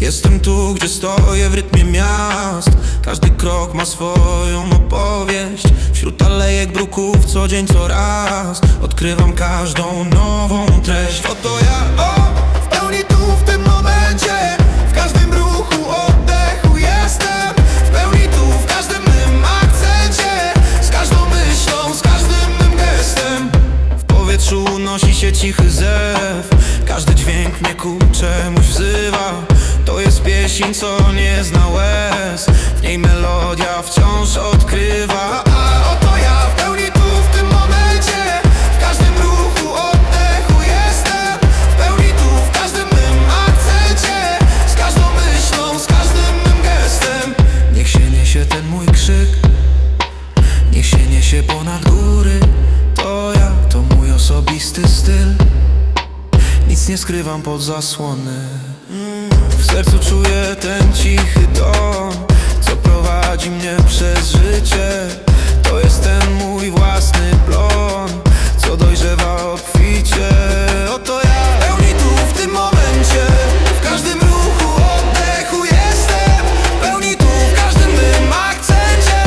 Jestem tu, gdzie stoję w rytmie miast. Każdy krok ma swoją opowieść. Wśród alejek bruków co dzień, co raz. Odkrywam każdą nową treść. Oto ja, cichy zew. Każdy dźwięk mnie ku czemuś wzywa. To jest pieśń, co nie zna łez. W niej melodia wciąż odkrywa. A oto ja w pełni tu, w tym momencie. W każdym ruchu, oddechu jestem. W pełni tu, w każdym mym akcencie Z każdą myślą, z każdym mym gestem. Niech się niesie ten mój krzyk. Niech się niesie ponad góry. To ja, to mój osobisty styl Nic nie skrywam pod zasłony. W sercu czuję ten cichy dom Co prowadzi mnie przez życie. To jest ten mój własny plon Co dojrzewa obficie. Oto ja pełni tu w tym momencie. W każdym ruchu oddechu jestem. Pełni tu w każdym mym akcencie.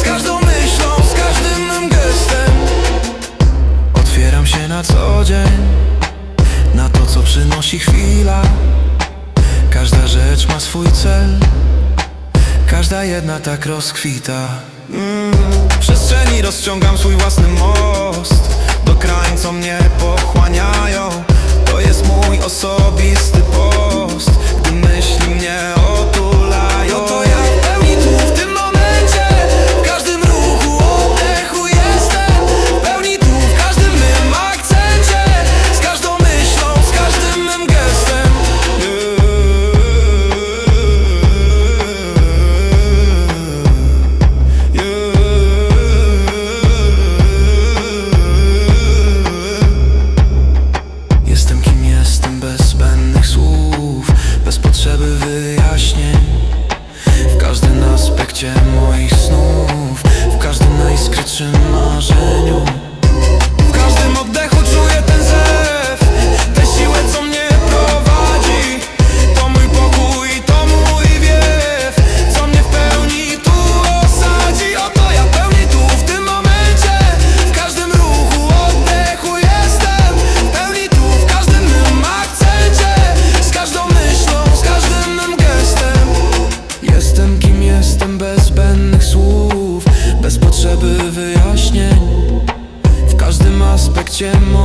Z każdą myślą, z każdym gestem. Otwieram się na co dzień Na to co przynosi chwila. Każda rzecz ma swój cel. Każda jedna tak rozkwita. Mm. W przestrzeni rozciągam swój własny most każdym